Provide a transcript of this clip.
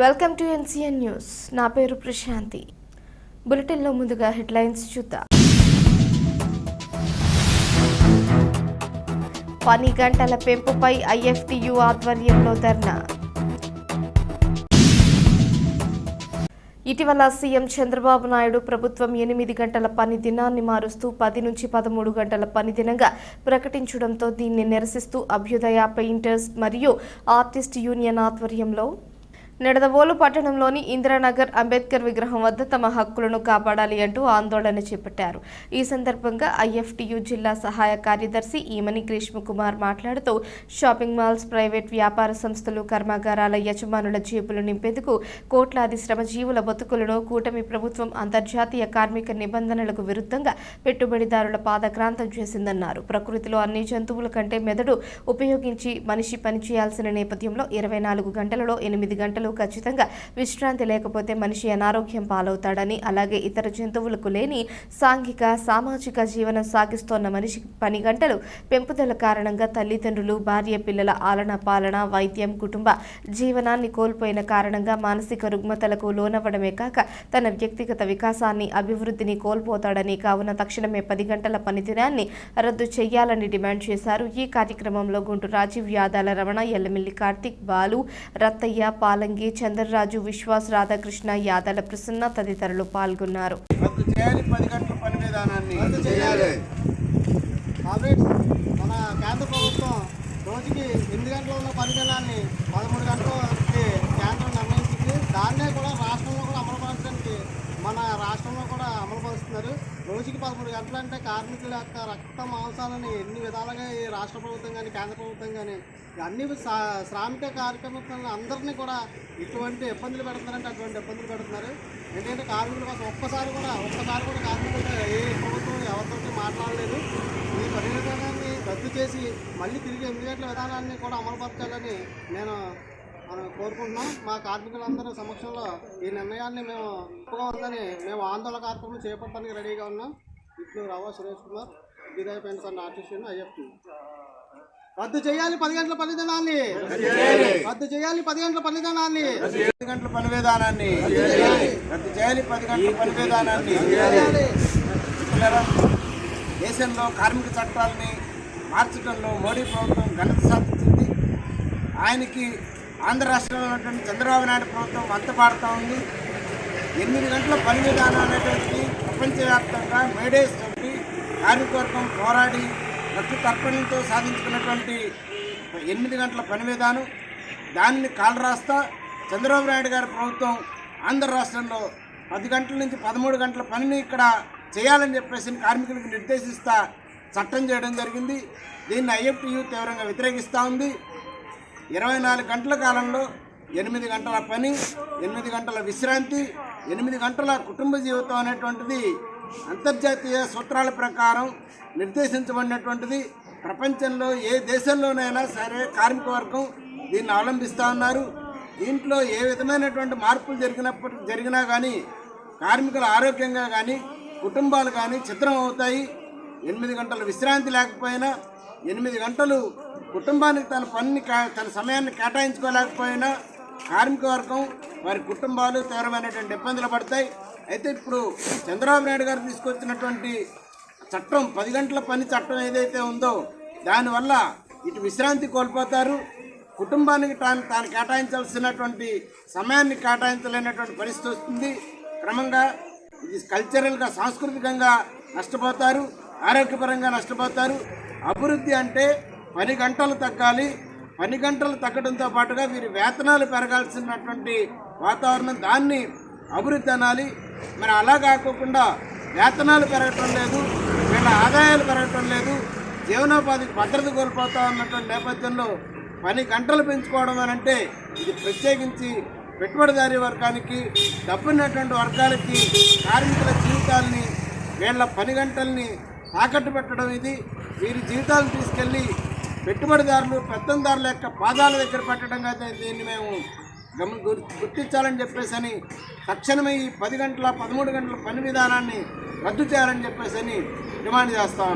Welcome to NCN news నా పేరు ప్రశాంతి. బులెటిన్లో ముందుగా హెడ్లైన్స్ చూద్దాం. పని గంటల పెంపుపై ఐఎఫ్టియు ఆధ్వర్యంలో ధర్నా. ఇటీవల సీఎం చంద్రబాబు నాయుడు ప్రభుత్వం ఎనిమిది గంటల పని దినాన్ని మారుస్తూ పది నుంచి పదమూడు గంటల పని దినంగా ప్రకటించడంతో దీన్ని నిరసిస్తూ అభ్యుదయ పెయింటర్స్ మరియు ఆర్టిస్ట్ యూనియన్ ఆధ్వర్యంలో నిడదవోలు పట్టణంలోని ఇందిరానగర్ అంబేద్కర్ విగ్రహం వద్ద తమ హక్కులను కాపాడాలి అంటూ ఆందోళన చేపట్టారు. ఈ సందర్భంగా ఐఎఫ్టియు జిల్లా సహాయ కార్యదర్శి ఈమని గ్రీష్మ కుమార్ మాట్లాడుతూ షాపింగ్ మాల్స్ ప్రైవేట్ వ్యాపార సంస్థలు కర్మాగారాల యజమానుల జేబులు నింపేందుకు కోట్లాది శ్రమజీవుల బతుకులను కూటమి ప్రభుత్వం అంతర్జాతీయ కార్మిక నిబంధనలకు విరుద్ధంగా పెట్టుబడిదారుల పాదక్రాంతం చేసిందన్నారు. ప్రకృతిలో అన్ని జంతువుల కంటే మెదడు ఉపయోగించి మనిషి పనిచేయాల్సిన నేపథ్యంలో ఇరవై నాలుగు గంటలలో ఎనిమిది గంటలు ఖచ్చితంగా విశ్రాంతి లేకపోతే మనిషి అనారోగ్యం పాలవుతాడని అలాగే ఇతర జంతువులకు లేని సాంఘిక సామాజిక జీవనం సాగిస్తోన్న మనిషి పని గంటలు పెంపుదల కారణంగా తల్లిదండ్రులు భార్య పిల్లల ఆలన పాలన వైద్యం కుటుంబ జీవనాన్ని కోల్పోయిన కారణంగా మానసిక రుగ్మతలకు లోనవ్వడమే కాక తన వ్యక్తిగత వికాసాన్ని అభివృద్ధిని కోల్పోతాడని కావున తక్షణమే పది గంటల పనిదినాన్ని రద్దు చేయాలని డిమాండ్ చేశారు. ఈ కార్యక్రమంలో గుంటూరు రాజీవ్ యాదాల రమణ ఎల్లమిల్లి కార్తిక్ బాలు రత్తయ్య పాలంగి చంద్రరాజు విశ్వాస్ రాధాకృష్ణ యాదాల ప్రసన్న తదితరులు పాల్గొన్నారు. గంటల విధానాన్ని. మన కేంద్ర ప్రభుత్వం రోజుకి ఎనిమిది గంటలు ఉన్న పని దినాన్ని పదమూడు గంటలకి కేంద్రం నిర్ణయించింది దాన్నే కూడా రాష్ట్రంలో కూడా అమలుపరచడానికి మన రాష్ట్రంలో కూడా అమలుపరుస్తున్నారు రోజుకి పదమూడు గంటలు అంటే కార్మికుల యొక్క రక్త మాంసాలని ఎన్ని విధాలుగా ఈ రాష్ట్ర ప్రభుత్వం కానీ కేంద్ర ప్రభుత్వం కానీ అన్ని శ్రామిక కార్యక్రమాలను అందరినీ కూడా ఇటువంటి ఇబ్బందులు పెడుతున్నారంటే అటువంటి ఇబ్బందులు పెడుతున్నారు. ఎందుకంటే కార్మికుల కోసం ఒక్కసారి కూడా ఒక్కసారి కూడా కార్మికులతో ఏ ప్రభుత్వం ఎవరితో మాట్లాడలేదు. ఈ పని రద్దు చేసి మళ్ళీ తిరిగి ఎనిమిది గంటల విధానాన్ని కూడా అమలుపరచాలని నేను మనం కోరుకుంటున్నాం. మా కార్మికులందరి సమక్షంలో ఈ నిర్ణయాన్ని మేము గొప్పగా ఉందని మేము ఆందోళన కార్యక్రమం చేపట్టడానికి రెడీగా ఉన్నాం. ఇట్లు రవ్వ సురేష్ కుమార్ విదయ పెయింట్స్ అన్న ఆర్టిస్ట్ ఐఎఫ్టీ రద్దు చేయాలి పది గంటల పని విధానాన్ని రద్దు చేయాలి పది గంటల పని విధానాన్ని పది గంటల పని విధానాన్ని రద్దు చేయాలి పది గంటల పని విధానాన్ని దేశంలో కార్మిక చట్టాలని మార్చడంలో మోడీ ప్రభుత్వం ఘనత సాధించింది. ఆయనకి ఆంధ్ర రాష్ట్రంలో ఉన్నటువంటి చంద్రబాబు నాయుడు ప్రభుత్వం అంతపాడుతూ ఉంది. ఎనిమిది గంటల పని విధానం అనేటువంటిది ప్రపంచవ్యాప్తంగా మేడేస్ చెప్పి కార్మికవర్గం పోరాడి రక్త తర్పణంతో సాధించుకున్నటువంటి ఎనిమిది గంటల పని విధానం. దానిని కాలరాస్తా చంద్రబాబు నాయుడు గారి ప్రభుత్వం ఆంధ్ర రాష్ట్రంలో పది గంటల నుంచి పదమూడు గంటల పనిని ఇక్కడ చేయాలని చెప్పేసి కార్మికులకు నిర్దేశిస్తా చట్టం చేయడం జరిగింది. దీన్ని ఐఎఫ్టియు తీవ్రంగా వ్యతిరేకిస్తూ ఉంది. ఇరవై నాలుగు గంటల కాలంలో ఎనిమిది గంటల పని ఎనిమిది గంటల విశ్రాంతి ఎనిమిది గంటల కుటుంబ జీవితం అనేటువంటిది అంతర్జాతీయ సూత్రాల ప్రకారం నిర్దేశించబడినటువంటిది. ప్రపంచంలో ఏ దేశంలోనైనా సరే కార్మిక వర్గం దీన్ని అవలంబిస్తూ ఉన్నారు. దీంట్లో ఏ విధమైనటువంటి మార్పులు జరిగినప్పటి జరిగినా కానీ కార్మికుల ఆరోగ్యంగా కానీ కుటుంబాలు కానీ చిత్రం అవుతాయి. ఎనిమిది గంటల విశ్రాంతి లేకపోయినా ఎనిమిది గంటలు కుటుంబానికి తన పనిని కా- తన సమయాన్ని కేటాయించుకోలేకపోయినా కార్మిక వర్గం వారి కుటుంబాలు తీవ్రమైనటువంటి ఇబ్బందులు పడతాయి. అయితే ఇప్పుడు చంద్రబాబు నాయుడు గారు తీసుకొచ్చినటువంటి చట్టం పది గంటల పని చట్టం ఏదైతే ఉందో దానివల్ల ఇటు విశ్రాంతి కోల్పోతారు. కుటుంబానికి తాను తాను కేటాయించాల్సినటువంటి సమయాన్ని కేటాయించలేనటువంటి పరిస్థితి వస్తుంది. క్రమంగా ఇది కల్చరల్గా సాంస్కృతికంగా నష్టపోతారు. ఆరోగ్యపరంగా నష్టపోతారు. అభివృద్ధి అంటే పని గంటలు తగ్గాలి. పని గంటలు తగ్గడంతో పాటుగా వీరి వేతనాలు పెరగాల్సినటువంటి వాతావరణం దాన్ని అభివృద్ధి అనాలి. మరి అలా కాకోకుండా వేతనాలు పెరగటం లేదు వీళ్ళ ఆదాయాలు పెరగటం లేదు జీవనోపాధికి భద్రత కోల్పోతా ఉన్నటువంటి నేపథ్యంలో పని గంటలు పెంచుకోవడం అని అంటే ఇది ప్రత్యేకించి పెట్టుబడిదారీ వర్గానికి డబ్బున్నటువంటి వర్గాలకి కార్మికుల జీవితాల్ని వీళ్ళ పని గంటల్ని తాకట్టు పెట్టడం ఇది. వీరి జీవితాలు తీసుకెళ్ళి పెట్టుబడిదారులు పెత్తందారుల యొక్క పాదాల దగ్గర పెట్టడంగా దీన్ని మేము గమని గుర్- గుర్తించాలని చెప్పేసి అని తక్షణమే ఈ పది గంటల పదమూడు గంటల పని విధానాన్ని రద్దు చేయాలని చెప్పేసి అని డిమాండ్ చేస్తా